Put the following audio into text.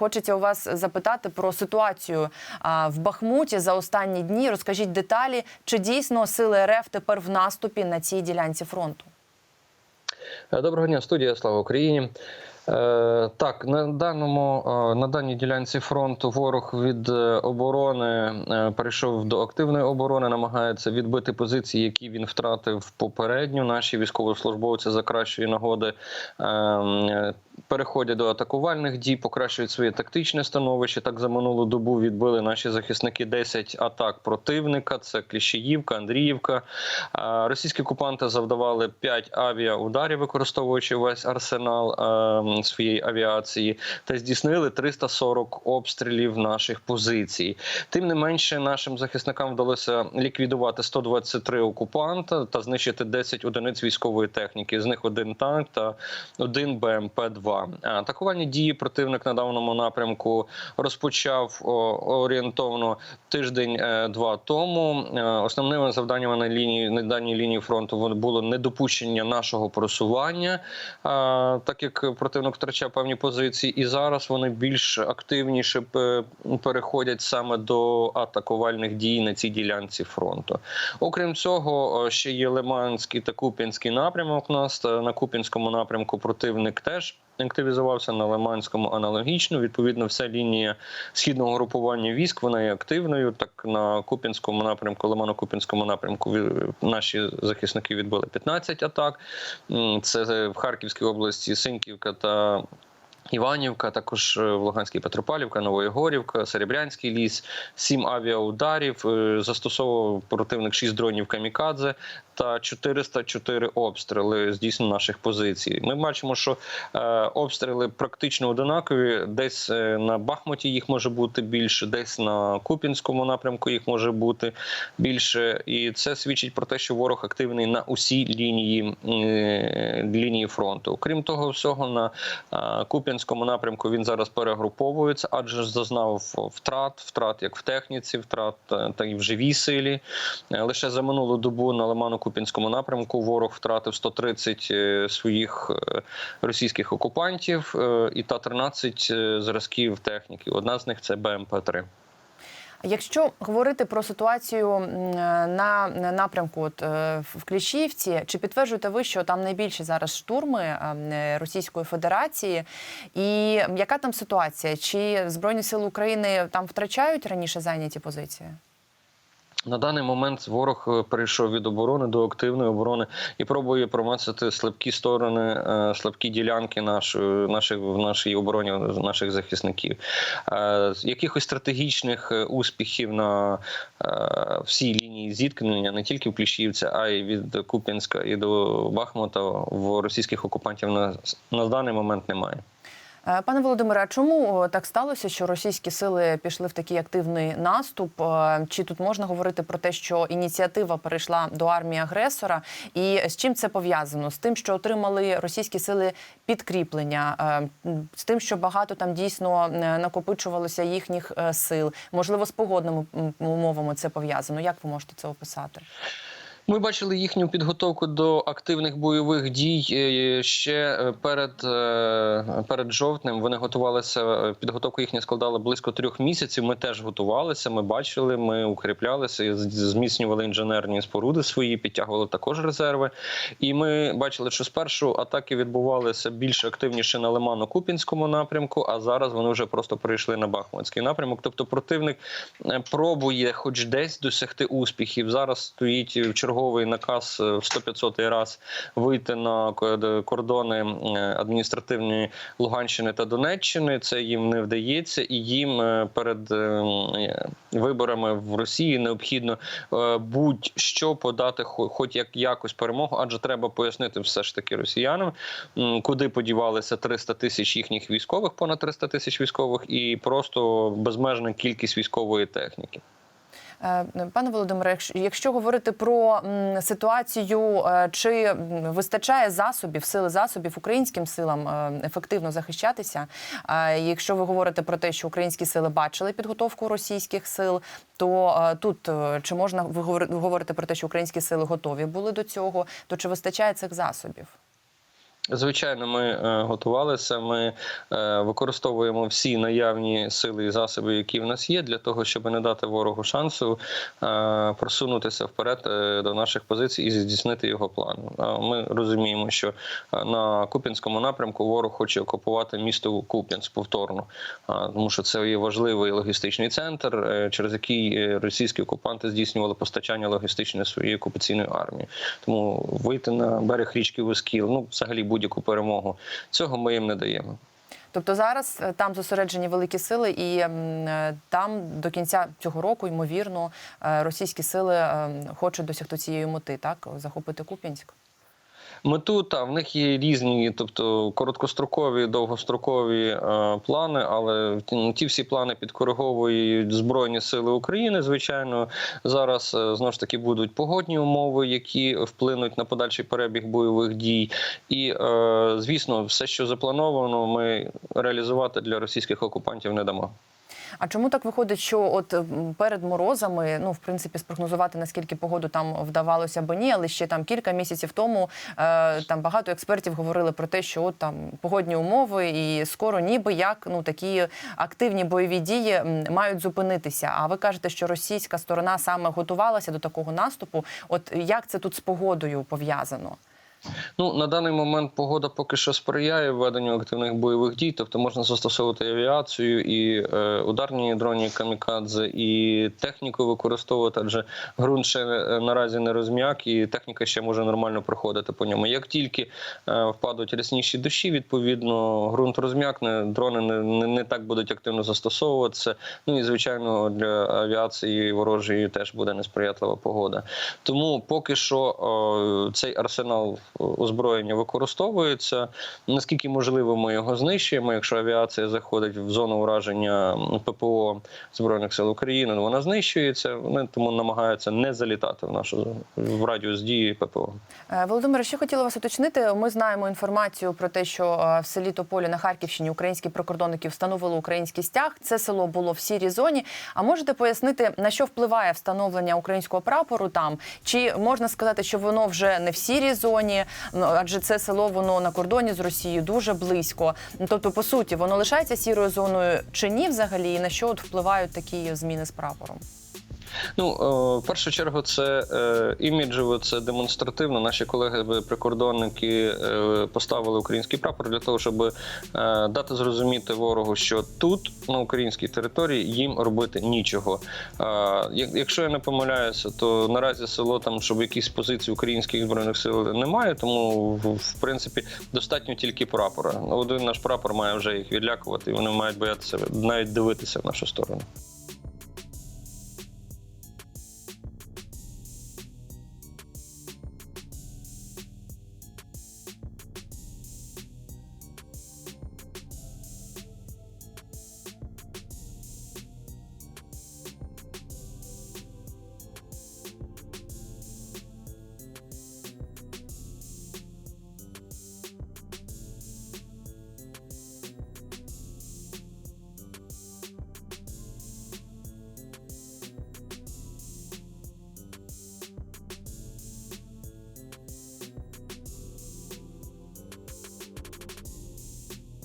хочеться у вас запитати про ситуацію в Бахмуті за останні дні. Розкажіть деталі, чи дійсно сили РФ тепер в наступі на цій ділянці фронту? Доброго дня, студія. Слава Україні. Е, так, на даному е, на даній ділянці фронту ворог від е, оборони перейшов до активної оборони, намагається відбити позиції, які він втратив попередньо. Наші військовослужбовці за кращої нагоди переходять до атакувальних дій, покращують своє тактичне становище. Так за минулу добу відбили наші захисники 10 атак противника. Це Кліщеївка, Андріївка. Російські окупанти завдавали 5 авіаударів, використовуючи весь арсенал своєї авіації, та здійснили 340 обстрілів наших позицій. Тим не менше, нашим захисникам вдалося ліквідувати 123 окупанта та знищити 10 одиниць військової техніки. З них один танк та один БМП-2. Атакувальні дії противник на даному напрямку розпочав орієнтовно тиждень-два тому. Е, Основними завданнями на лінії на даній лінії фронту було недопущення нашого просування, е, так як противник втрачав певні позиції, і зараз вони більш активніше е, переходять саме до атакувальних дій на цій ділянці фронту. Окрім цього, е, ще є Лиманський та Куп'янський напрямок. У нас Е, на Куп'янському напрямку противник теж. Активізувався на Лиманському аналогічно. Відповідно, вся лінія східного групування військ вона є активною. Так на Купінському напрямку, Лимано-Купінському напрямку наші захисники відбили 15 атак. Це в Харківській області Синківка та Іванівка, також е, в Луганській Петропавлівка, Новоєгорівка, Серебрянський ліс, сім авіаударів. е, Застосовував противник 6 дронів камікадзе та 404 обстріли здійснено наших позицій. Ми бачимо, що е, обстріли практично одинакові. Десь на Бахмуті їх може бути більше, десь на Купінському напрямку їх може бути більше. І це свідчить про те, що ворог активний на усій лінії, лінії фронту. Крім того, всього на е, Куп'янському напрямку він зараз перегруповується, адже зазнав втрат, втрат як в техніці, втрат е, та й в живій силі. Е, Лише за минулу добу на Лимано-Купінському напрямку ворог втратив 130 е, своїх російських окупантів і та 13 е, зразків техніки. Одна з них це БМП-3. Якщо говорити про ситуацію на на напрямку от, е, в Кліщівці, чи підтверджуєте ви, що там найбільші зараз штурми е, Російської Федерації? І яка там ситуація? Чи Збройні Сили України там втрачають раніше зайняті позиції? На даний момент ворог е, перейшов від оборони до активної оборони і пробує промацати слабкі сторони, е, слабкі ділянки нашої наших в нашій обороні наших захисників. Е, Якихось стратегічних е, успіхів на е, всій лінії зіткнення, не тільки в Кліщівці, а й від Куп'янська і до Бахмута в російських окупантів на, на даний момент немає. Е, Пане Володимире, а чому так сталося, що російські сили пішли в такий активний наступ? Е, Чи тут можна говорити про те, що ініціатива перейшла до армії агресора? І з чим це пов'язано? З тим, що отримали російські сили підкріплення, е, з тим, що багато там дійсно е, накопичувалося їхніх е, сил, можливо, з погодними умовами це пов'язано. Як ви можете це описати? Ми бачили їхню підготовку до активних бойових дій е, ще е, перед, е, перед жовтнем. Вони готувалися. Підготовка їхня складала близько трьох місяців. Ми теж готувалися. Ми бачили, ми укріплялися, зміцнювали інженерні споруди свої, підтягували також резерви. І ми бачили, що спершу атаки відбувалися більш активніше на Лимано-Купінському напрямку, а зараз вони вже просто перейшли на Бахмутський напрямок. Тобто противник пробує, хоч десь досягти успіхів. Зараз стоїть в черговий наказ е, в 100-500 раз вийти на кордони адміністративної Луганщини та Донеччини. Це їм не вдається, і їм е, перед е, виборами в Росії необхідно будь-що подати, хо- хоч як якось перемогу, адже треба пояснити все ж таки росіянам, куди подівалися 300 тисяч їхніх військових, понад 300 тисяч військових, і просто безмежна кількість військової техніки. Е, Пане Володимире, якщо- говорити про ситуацію, е, чи вистачає засобів, сили засобів українським силам е, ефективно захищатися? Якщо ви говорите про те, що українські сили бачили підготовку російських сил, то тут чи можна ви говори- ви говорите про те, що українські сили готові були до цього, то чи вистачає цих засобів? Звичайно, ми е, готувалися. Ми е, використовуємо всі наявні сили і засоби, які в нас є, для того, щоб не дати ворогу шансу е, просунутися вперед до наших позицій і здійснити його план. Ми розуміємо, що на Куп'янському напрямку ворог хоче окупувати місто Куп'янськ повторно, тому що це є важливий логістичний центр, через який російські окупанти здійснювали постачання логістичне своєї окупаційної армії. Тому вийти на берег річки Воскіл, ну взагалі будь-яку перемогу. Цього ми їм не даємо. Тобто зараз е, там зосереджені великі сили, і е, там до кінця цього року, ймовірно, е, російські сили е, хочуть досягти цієї мети, так захопити Куп'янськ. Мету та в них є різні, тобто короткострокові, довгострокові е, плани, але ті, ну, всі плани підкориговують Збройні Сили України. Звичайно, зараз е, знову ж таки будуть погодні умови, які вплинуть на подальший перебіг бойових дій. І е, звісно, все, що заплановано, ми реалізувати для російських окупантів не дамо. А чому так виходить, що от перед морозами, ну в принципі, спрогнозувати наскільки погоду там вдавалося або ні, але ще там кілька місяців тому е, там багато експертів говорили про те, що от там погодні умови, і скоро ніби як ну такі активні бойові дії мають зупинитися. А ви кажете, що російська сторона саме готувалася до такого наступу. От як це тут з погодою пов'язано? Ну на даний момент погода поки що сприяє введенню активних бойових дій, тобто можна застосовувати авіацію і е, ударні дроні камікадзе, і техніку використовувати, адже ґрунт ще е, наразі не розм'як, і техніка ще може нормально проходити по ньому. Як тільки е, впадуть рясніші дощі, відповідно ґрунт розм'якне, дрони не, не, не так будуть активно застосовуватися. Ну і звичайно для авіації ворожої теж буде несприятлива погода. Тому поки що о, цей арсенал озброєння використовується. Наскільки можливо, ми його знищуємо. Якщо авіація заходить в зону ураження ППО Збройних сил України, ну, вона знищується. Вони тому намагаються не залітати в нашу зону в радіус дії ППО. Е, Володимире, ще хотіла вас уточнити. Ми знаємо інформацію про те, що е, в селі Тополі на Харківщині українські прикордонники встановили український стяг. Це село було в сірій зоні. А можете пояснити, на що впливає встановлення українського прапору там? Чи можна сказати, що воно вже не в сірій зоні? Ну, адже це село воно на кордоні з Росією дуже близько. Ну, Тобто, по суті, воно лишається сірою зоною чи ні взагалі? І на що от впливають такі зміни з прапором? Ну, е, в першу чергу, це е, іміджево, це демонстративно. Наші колеги-прикордонники е, поставили український прапор для того, щоб дати зрозуміти ворогу, що тут, на українській території, їм робити нічого. Якщо я не помиляюся, то наразі село там, щоб якісь позиції українських збройних сил немає, тому в принципі достатньо тільки прапора. Один наш прапор має вже їх відлякувати, і вони мають боятися навіть дивитися в нашу сторону.